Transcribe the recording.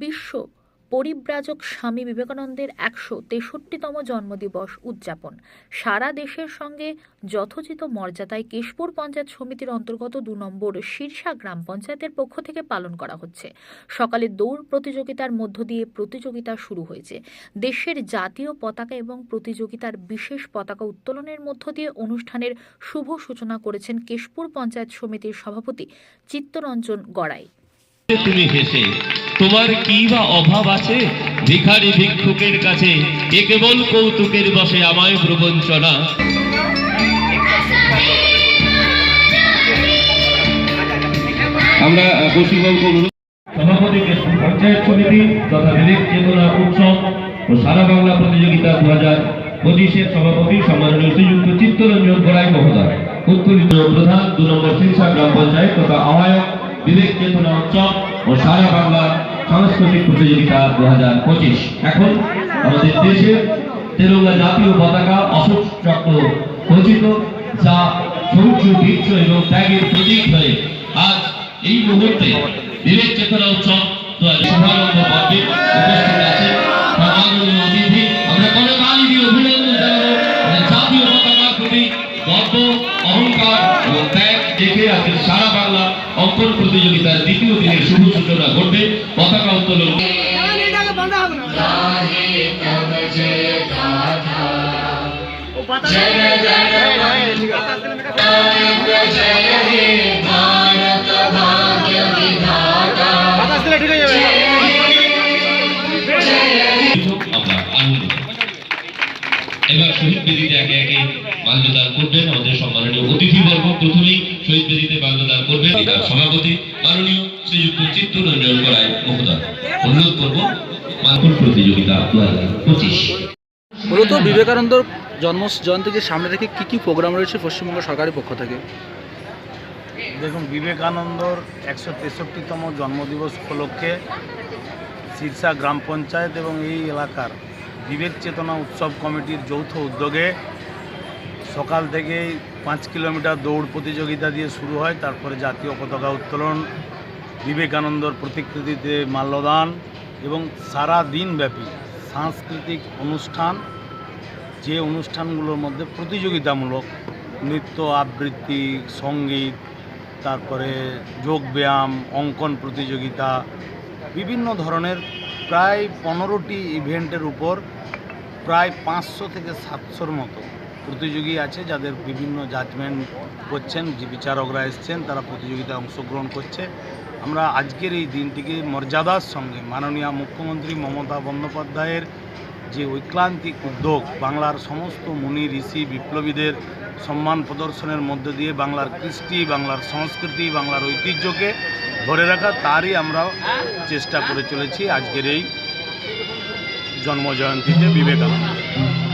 বিশ্ব পরিব্রাজক স্বামী বিবেকানন্দের একশো তেষট্টিতম জন্মদিবস উদযাপন। সারা দেশের সঙ্গে যথোচিত মর্যাদায় কেশপুর পঞ্চায়েত সমিতির অন্তর্গত দু নম্বর শীর্ষা গ্রাম পঞ্চায়েতের পক্ষ থেকে পালন করা হচ্ছে। সকালে দৌড় প্রতিযোগিতার মধ্য দিয়ে প্রতিযোগিতা শুরু হয়েছে। দেশের জাতীয় পতাকা এবং প্রতিযোগিতার বিশেষ পতাকা উত্তোলনের মধ্য দিয়ে অনুষ্ঠানের শুভ সূচনা করেছেন কেশপুর পঞ্চায়েত সমিতির সভাপতি চিত্তরঞ্জন গড়াই। তুমি হেসে তোমার কি বা অভাব আছে? ভিখারি ভিক্ষুকের কাছে এ কেবল কৌতুকের বসে আমায় প্রবঞ্চনা। আমরা পশ্চিমবঙ্গ অনুরোধ সভাপতি পঞ্চায়েত সমিতি তথা বিবেক চেতনা উৎসব ও সারা বাংলা প্রতিযোগিতা দু হাজার পঁচিশের সভাপতি সম্মাননীয় শ্রীযুক্ত চিত্তরঞ্জন গোড়াই মহোদয় উত্তোলিত প্রধান দু নম্বর শীর্ষা গ্রাম পঞ্চায়েত তথা আহ্বায়ক বিবেক চেতনা উৎসব ও সারা বাংলা সাংস্কৃতিক প্রতিযোগিতা দু হাজার পঁচিশ। এখন আমাদের দেশের তেরঙ্গা জাতীয় পতাকা অশোক চক্র খচিত যা শৌর্য বীর্য এবং ত্যাগের প্রতীক হয়ে আজ এই মুহূর্তে বিবেক চেতনা উৎসব সারা বাংলা অঙ্কন প্রতিযোগিতার দ্বিতীয় দিনের শুভ সূচনা ঘটবে। পতাকা উত্তোলন। এবার শহীদ বেদিতে একে একে মাল্যদান করবেন আমাদের সম্মাননীয় অতিথিবর্গ প্রথমেই শহীদ বেদিতে মাল্যদান করবেন। এটার সভাপতি মাননীয় শ্রীযুক্ত চিত্তরঞ্জন গড়াই মহোদয়। অনুরোধ করব মালকুল প্রতিযোগিতা দু হাজার পঁচিশ। মূলত বিবেকানন্দর জন্ম জয়ন্তীকে সামনে রেখে কি কি প্রোগ্রাম রয়েছে পশ্চিমবঙ্গ সরকারের পক্ষ থেকে? দেখুন বিবেকানন্দর একশো তেষট্টিতম জন্মদিবস উপলক্ষে শীর্ষা গ্রাম পঞ্চায়েত এবং এই এলাকার বিবেক চেতনা উৎসব কমিটির যৌথ উদ্যোগে সকাল থেকেই পাঁচ কিলোমিটার দৌড় প্রতিযোগিতা দিয়ে শুরু হয়, তারপরে জাতীয় পতাকা উত্তোলন, বিবেকানন্দর প্রতিকৃতিতে মাল্যদান এবং সারা দিনব্যাপী সাংস্কৃতিক অনুষ্ঠান। যে অনুষ্ঠানগুলোর মধ্যে প্রতিযোগিতামূলক নৃত্য, আবৃত্তি, সংগীত, তারপরে যোগব্যায়াম, অঙ্কন প্রতিযোগিতা, বিভিন্ন ধরনের প্রায় পনেরোটি ইভেন্টের উপর প্রায় পাঁচশো থেকে সাতশোর মতো প্রতিযোগী আছে যাদের বিভিন্ন জাজমেন্ট করছেন, যে বিচারকরা এসছেন, তারা প্রতিযোগিতায় অংশগ্রহণ করছে। আমরা আজকের এই দিনটিকে মর্যাদার সঙ্গে মাননীয় মুখ্যমন্ত্রী মমতা বন্দ্যোপাধ্যায়ের যে ঐক্লান্তিক উদ্যোগ, বাংলার সমস্ত মুনি, ঋষি, বিপ্লবীদের সম্মান প্রদর্শনের মধ্য দিয়ে বাংলার কৃষ্টি, বাংলার সংস্কৃতি, বাংলার ঐতিহ্যকে ধরে রাখা তারই আমরা চেষ্টা করে চলেছি আজকের এই জন্মজয়ন্তীতে বিবেকানন্দ।